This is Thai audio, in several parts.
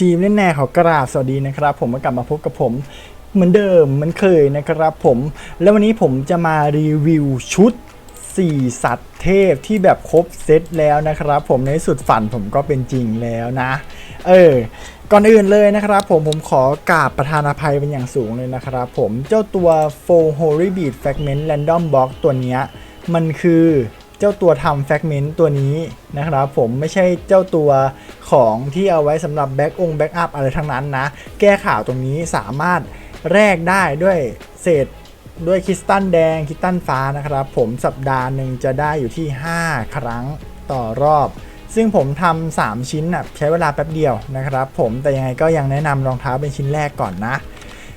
ทีมเล่นแน่ขอกราบสวัสดีนะครับ ผมมากลับมาพบกับผมเหมือนเดิมเหมันเคยนะครับผม แล้ววันนี้ผมจะมารีวิวชุด 4 สัตว์เทพที่แบบครบเซตแล้วนะครับผมในสุดฝันผมก็เป็นจริงแล้วนะ เออก่อนอื่นเลยนะครับผมผมขอกราบประธานอภัยเป็นอย่างสูงเลยนะครับผมเจ้าตัว f o Holy Beat Fragment Random Box ตัวเนี้ยมันคือ เจ้าตัวทำแฟกเมนต์ตัวนี้นะครับผมไม่ใช่เจ้าตัวของที่เอาไว้สำหรับแบ็กองแบ็กอัพอะไรทั้งนั้นนะ แก้ข่าวตรงนี้สามารถแลกได้ด้วยเศษด้วยคริสตัลแดงคริสตัลฟ้านะครับ ผมสัปดาห์หนึ่งจะได้อยู่ที่ 5 ครั้งต่อรอบ ซึ่งผมทำ3ชิ้นน่ะใช้เวลาแป๊บเดียวนะครับ ผมแต่ยังไงก็ยังแนะนำรองเท้าเป็นชิ้นแรกก่อนนะ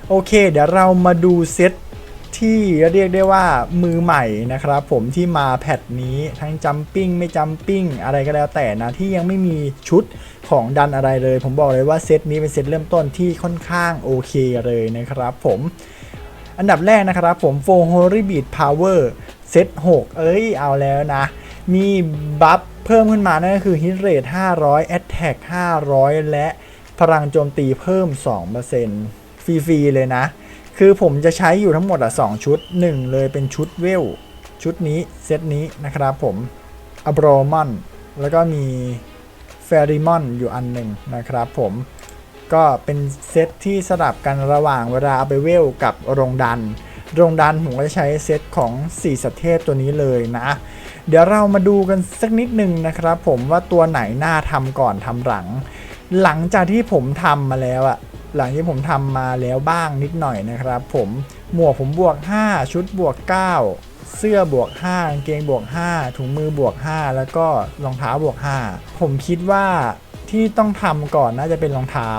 โอเค เดี๋ยวเรามาดูเซต ที่เรียกได้ว่ามือใหม่นะครับ ผมที่มาแพทนี้ทั้งจัมปิ้งไม่จัมปิ้งอะไรก็แล้วแต่นะ ที่ยังไม่มีชุดของดันอะไรเลย ผมบอกเลยว่าเซตนี้เป็นเซตเริ่มต้นที่ค่อนข้างโอเคเลยนะครับผมอันดับแรกนะครับผมโฟโฮริบีดพาวเวอร์เซต6เอ้ยเอาแล้วนะ มีบัฟเพิ่มขึ้นมานั่นก็คือฮิตเรท500 Attack 500 และพลังโจมตีเพิ่ม 2%ฟรี ๆ เลยนะ คือผมจะใช้อยู่ทั้งหมดอะ2ชุด1เลยเป็นชุดเวล ชุดนี้เซตนี้นะครับผมอับรอมอนแล้วก็มีเฟริมอนอยู่อันหนึ่งนะครับผมก็เป็นเซตที่สลับกันระหว่างเวลาเอาไปเวลกับโรงดัน โรงดันผมก็จะใช้เซตของ4สัตว์เทพตัวนี้เลยนะ เดี๋ยวเรามาดูกันสักนิดหนึ่งนะครับผมว่าตัวไหนน่าทำก่อนทำหลัง หลังจากที่ผมทำมาแล้วอะ หลังที่ผมทำมาแล้วบ้างนิดหน่อยนะครับ ผมหมวกผมบวก 5 ชุดบวก 9 เสื้อบวก5กางเกงบวก 5 ถุงมือบวก 5 แล้วก็รองเท้าบวก 5 ผมคิดว่าที่ต้องทำก่อนน่าจะเป็นรองเท้า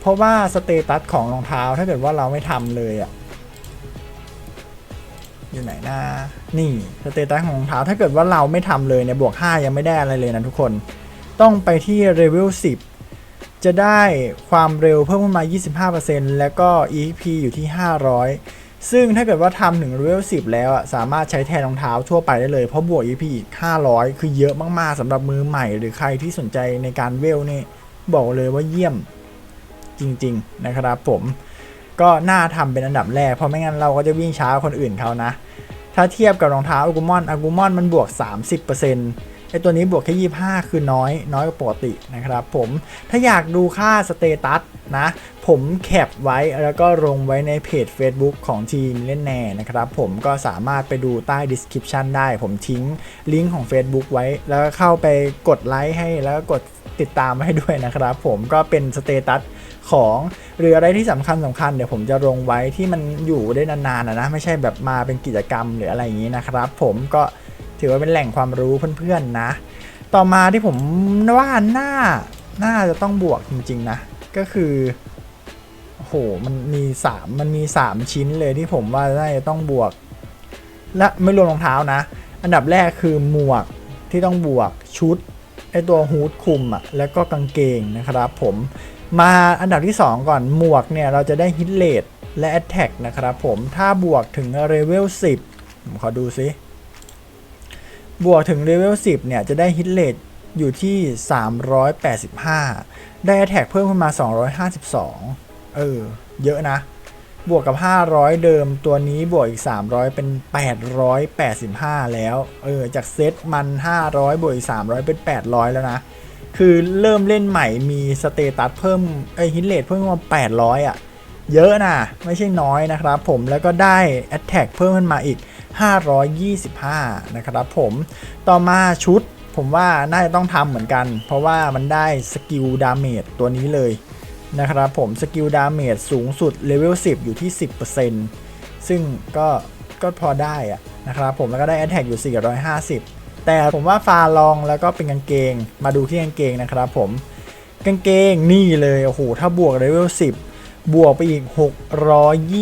เพราะว่าสเตตัสของรองเท้าถ้าเกิดว่าเราไม่ทำเลยอะอยู่ไหนนะนี่สเตตัสของรองเท้าถ้าเกิดว่าเราไม่ทำเลยเนี่ยบวก 5 ยังไม่ได้อะไรเลยนะทุกคน ต้องไปที่เลเวล10 จะได้ความเร็วเพิ่มขึ้นมา 25%แล้วก็ EP อยู่ที่ 500 ซึ่งถ้าเกิดว่าทำถึงเลเวล10 แล้วอะสามารถใช้แทนรองเท้าทั่วไปได้เลย เพราะบวก EP อีก 500 คือเยอะมาก ๆสำหรับมือใหม่หรือใครที่สนใจในการเวลนี่บอกเลยว่าเยี่ยมจริง ๆ นะครับผมก็น่าทำเป็นอันดับแรก เพราะไม่งั้นเราก็จะวิ่งช้ากว่าคนอื่นเขานะ ถ้าเทียบกับรองเท้าอากูมอนอากูมอนมันบวก 30% ไอตัวนี้บวกแค่ 25 คือน้อยน้อยกว่าปกตินะครับผมถ้าอยากดูค่าสเตตัสนะผมแคปไว้แล้วก็ลงไว้ในเพจ Facebook ของทีมเล่นแน่นะครับผมก็สามารถไปดูใต้ description ได้ ผมทิ้งลิงก์ของ Facebook ไว้ แล้วก็เข้าไปกดไลค์ให้แล้วก็กดติดตามให้ด้วยนะครับผมก็เป็นสเตตัสของหรืออะไรที่สำคัญสำคัญเดี๋ยวผมจะลงไว้ที่มันอยู่ได้นานๆนะไม่ใช่แบบมาเป็นกิจกรรมหรืออะไรอย่างนี้นะครับผมก็ ถือว่าเป็นแหล่งความรู้เพื่อนๆนะ ต่อมาที่ผมว่าน่าน่าจะต้องบวกจริงๆนะ ก็คือโอ้โหมันมีสามมันมีสามชิ้นเลยที่ผมว่าน่าจะต้องบวก และไม่รวมรองเท้านะ อันดับแรกคือหมวกที่ต้องบวกชุดไอตัวฮูดคุมอะ่ะแล้วก็กางเกงนะครับผมมาอันดับที่ 2 ก่อนหมวกเนี่ย เราจะได้ฮิตเลดและแอตแทกนะครับผมถ้าบวกถึงเลเวล10 ผมขอดูซิ บวกถึงเลเวล10 เนี่ย จะได้ฮิตเลดอยู่ที่ 385 ได้แอตแทกเพิ่มขึ้นมา 252 เออ เยอะนะ บวกกับ 500 เดิมตัวนี้บวกอีก 300 เป็น 885 แล้ว เออ จากเซตมัน 500 บวกอีก 300 เป็น 800 แล้วนะ คือเริ่มเล่นใหม่มีสเตตัสเพิ่มไอฮิตเลทเพิ่มมา 800 อะ เยอะนะ ไม่ใช่น้อยนะครับผมแล้วก็ได้แอตแทกเพิ่มขึ้นมาอีก 525 นะครับผมต่อมาชุดผมว่าน่าจะต้องทำเหมือนกัน เพราะว่ามันได้สกิลดาเมจตัวนี้เลยนะครับผมสกิลดาเมจสูงสุดเลเวล10 อยู่ที่ 10%ซึ่งก็ก็พอได้อะนะครับผมแล้วก็ได้แอตแทกอยู่ 450 แต่ผมว่าฟาลองแล้วก็เป็นกางเกง มาดูที่กางเกงนะครับผมกางเกงนี่เลยโอ้โหถ้าบวกเลเวล10 บวกไปอีก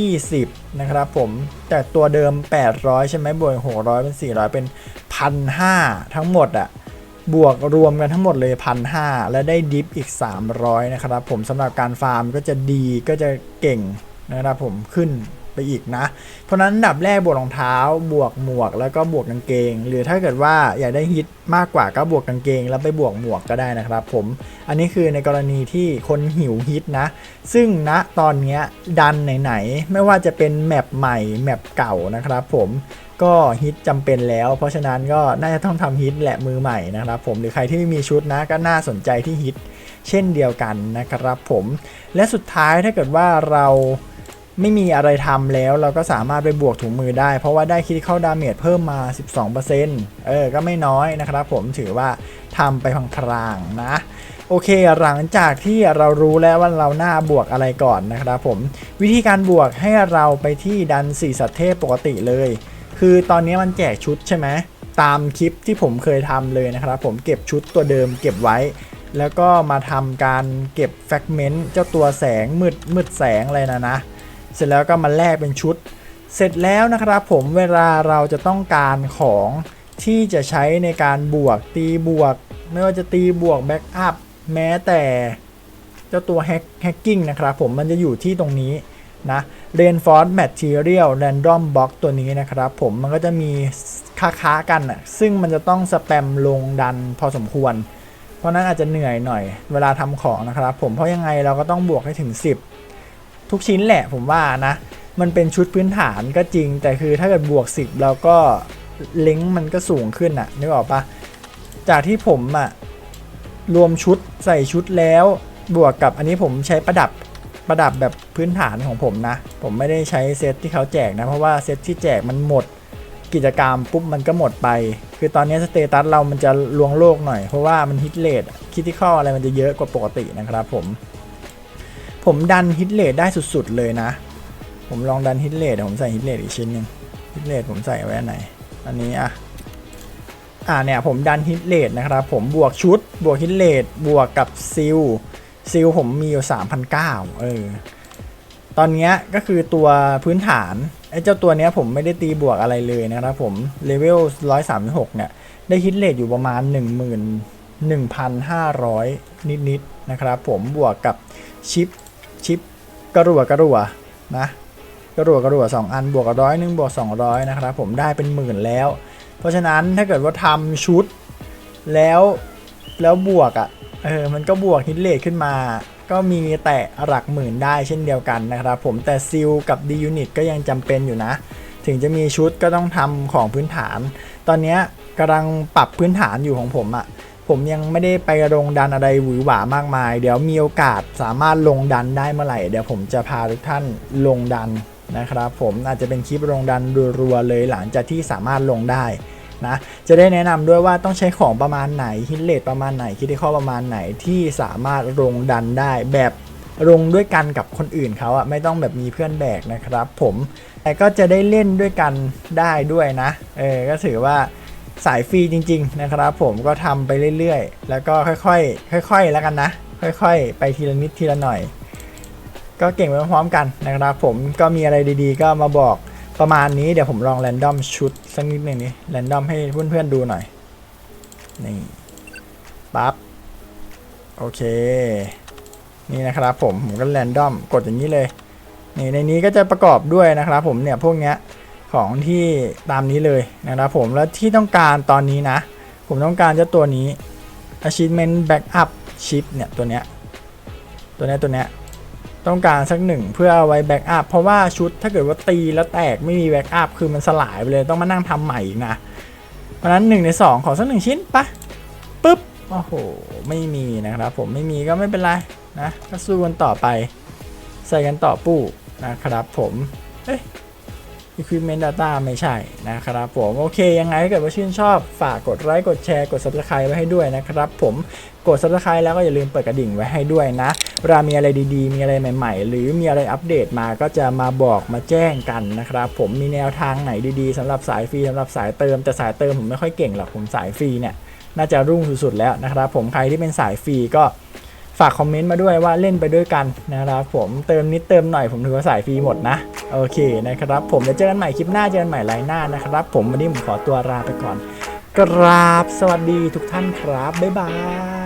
620 นะครับผม แต่ตัวเดิม 800 ใช่ไหมบวก 600 เป็น 400 เป็น 1,500 ทั้งหมดอะบวกรวมกันทั้งหมดเลย 1,500 และได้ดิฟอีก 300 นะครับผมสำหรับการฟาร์มก็จะดีก็จะเก่งนะครับผมขึ้น อีกนะ เพราะนั้นดับแรกบวกรองเท้า บวกหมวกแล้วก็บวกกางเกง หรือถ้าเกิดว่าอยากได้ฮิตมากกว่าก็บวกกางเกง แล้วไปบวกหมวกก็ได้นะครับผม อันนี้คือในกรณีที่คนหิวฮิตนะ ซึ่งณตอนนี้ดันไหนๆไม่ว่าจะเป็นแมปใหม่แมปเก่านะครับผมก็ฮิตจำเป็นแล้ว เพราะฉะนั้นก็น่าจะต้องทำฮิตแหละมือใหม่นะครับผมหรือใครที่ไม่มีชุดนะก็น่าสนใจที่ฮิตเช่นเดียวกันนะครับผมและสุดท้ายถ้าเกิดว่าเรา ไม่มีอะไรทำแล้วเราก็สามารถไปบวกถุงมือได้ เพราะว่าได้คิดเข้าดาเมจเพิ่มมา 12%เออ ก็ไม่น้อยนะครับผมถือว่าทำไปพลางๆนะโอเค หลังจากที่เรารู้แล้วว่าเราหน้าบวกอะไรก่อนนะครับผม วิธีการบวกให้เราไปที่ดัน4สัตว์เทพปกติเลย คือตอนนี้มันแจกชุดใช่ไหมตามคลิปที่ผมเคยทำเลยนะครับผมเก็บชุดตัวเดิมเก็บไว้ แล้วก็มาทำการเก็บแฟกเมนต์เจ้าตัวแสงมืดมืดแสงอะไรนะนะ เสร็จแล้วก็มาแลกเป็นชุด เสร็จแล้วนะครับผมเวลาเราจะต้องการของที่จะใช้ในการบวกตีบวก ไม่ว่าจะตีบวกแบ็กอัพแม้แต่เจ้าตัวแฮกกกิ้งนะครับผมมันจะอยู่ที่ตรงนี้นะ Reinforced Material Random Box ตัวนี้นะครับผมมันก็จะมีค้าๆกันอะซึ่งมันจะต้องสแปมลงดันพอสมควร เพราะนั้นอาจจะเหนื่อยหน่อยเวลาทำของนะครับผมเพราะยังไงเราก็ต้องบวกให้ถึง 10 ทุกชิ้นแหละผมว่านะ มันเป็นชุดพื้นฐานก็จริง แต่คือถ้าเกิดบวก 10 แล้วก็เล้งมันก็สูงขึ้นอะนึกออกปะจากที่ผมอะรวมชุดใส่ชุดแล้วบวกกับอันนี้ผมใช้ประดับประดับแบบพื้นฐานของผมนะ ผมไม่ได้ใช้เซตที่เขาแจกนะ เพราะว่าเซตที่แจกมันหมดกิจกรรมปุ๊บมันก็หมดไป คือตอนนี้สเตตัสเรามันจะลวงโลกหน่อย เพราะว่ามันฮิตเลทคิดที่ข้ออะไรมันจะเยอะกว่าปกตินะครับผม ผมดันฮิตเลทได้สุดๆเลยนะ ผมลองดันฮิตเลทผมใส่ฮิตเลทอีกชิ้นหนึ่งฮิตเลทผมใส่ไว้อันไหน อันนี้อะ อ่าเนี่ยผมดันฮิตเลทนะครับ ผมบวกชุด บวกฮิตเลทบวกกับซิลซิลผมมีอยู่3,009เออ ตอนนี้ก็คือตัวพื้นฐานไอ้เจ้าตัวเนี้ยผมไม่ได้ตีบวกอะไรเลยนะครับผม เลเวล136เนี่ย ได้ฮิตเลทอยู่ประมาณ1 1 1,500นิดๆนะครับผมบวกกับชิป ชิปกระรัวกระรัวนะกระรัวกระรัวสองอันบวกร้อยหนึ่งบวกสองร้อยนะครับผมได้เป็นหมื่นแล้ว เพราะฉะนั้นถ้าเกิดว่าทำชุดแล้วแล้วบวกอะ่ะเออมันก็บวกฮิตเลทขึ้นมา ก็มีแต่หลักหมื่นได้เช่นเดียวกันนะครับผมแต่ซิลกับ D Unit ก็ยังจำเป็นอยู่นะ ถึงจะมีชุดก็ต้องทำของพื้นฐาน ตอนนี้ยกำลังปรับพื้นฐานอยู่ของผมอะ่ะ ผมยังไม่ได้ไปลงดันอะไรหวือหวามากมาย เดี๋ยวมีโอกาสสามารถลงดันได้เมื่อไหร่ เดี๋ยวผมจะพาทุกท่านลงดันนะครับผมอาจจะเป็นคลิปลงดันรัวๆเลยหลังจากที่สามารถลงได้นะจะได้แนะนำด้วยว่าต้องใช้ของประมาณไหนฮิตเลทประมาณไหนคิดข้อประมาณไหนที่สามารถลงดันได้แบบลงด้วยกันกับคนอื่นเขาอะไม่ต้องแบบมีเพื่อนแบกนะครับ ผมแต่ก็จะได้เล่นด้วยกันได้ด้วยนะเออก็ถือว่า สายฟรีจริง ๆ นะครับผมก็ทำไปเรื่อยๆ แล้วก็ค่อยๆ ค่อยๆ แล้วกันนะ ค่อยๆ ไปทีละนิดทีละหน่อย ก็เก่งไปพร้อมกันนะครับผมก็มีอะไรดีๆ ก็มาบอกประมาณนี้เดี๋ยวผมลองแรนดอมชุดสักนิดหนึ่งนี้แรนดอมให้เพื่อนๆ ดูหน่อย นี่ปั๊บโอเค นี่นะครับผมผมก็แรนดอมกดอย่างนี้เลย นี่ในนี้ก็จะประกอบด้วยนะครับผมเนี่ยพวกเนี้ย ของที่ตามนี้เลยนะครับผมแล้วที่ต้องการตอนนี้นะ ผมต้องการเจ้าตัวนี้ achievement backup chip เนี่ยตัวเนี้ยตัวเนี้ยตัวเนี้ยต้องการสักหนึ่งเพื่อเอาไว้แบ็กอัพเพราะว่าชุดถ้าเกิดว่าตีแล้วแตกไม่มีแบ็กอัพคือมันสลายไปเลยต้องมานั่งทำใหม่อีกนะ เพราะนั้น1ใน2 ขอสักหนึ่งชิ้นปะปึ๊บโอ้โห ไม่มีนะครับผมไม่มีก็ไม่เป็นไรนะก็สู้กันต่อไป ใส่กันต่อปู้นะครับผม เอ้ย Equipment Data ไม่ใช่นะครับผมโอเคยังไงถ้าเกิดว่าชื่นชอบฝากกดไลค์กดแชร์กด Subscribe ไว้ให้ด้วยนะครับผมกด Subscribe แล้วก็อย่าลืมเปิดกระดิ่งไว้ให้ด้วยนะเวลามีอะไรดีๆ มีอะไรใหม่ๆ หรือมีอะไรอัปเดตมาก็จะมาบอกมาแจ้งกันนะครับผมมีแนวทางไหนดีๆสำหรับสายฟรีสำหรับสายเติมแต่สายเติมผมไม่ค่อยเก่งหรอกผมสายฟรีเนี่ยน่าจะรุ่งสุดๆแล้วนะครับผมใครที่เป็นสายฟรีก็ ฝากคอมเมนต์มาด้วยว่าเล่นไปด้วยกันนะครับผมเติมนิดเติมหน่อยผมถือว่าสายฟรีหมดนะ โอเคนะครับผมจะเจอกันใหม่คลิปหน้าเจอกันใหม่ไลน์หน้านะครับ ผมวันนี้ผมขอตัวลาไปก่อนกราบสวัสดีทุกท่านครับบ๊ายบาย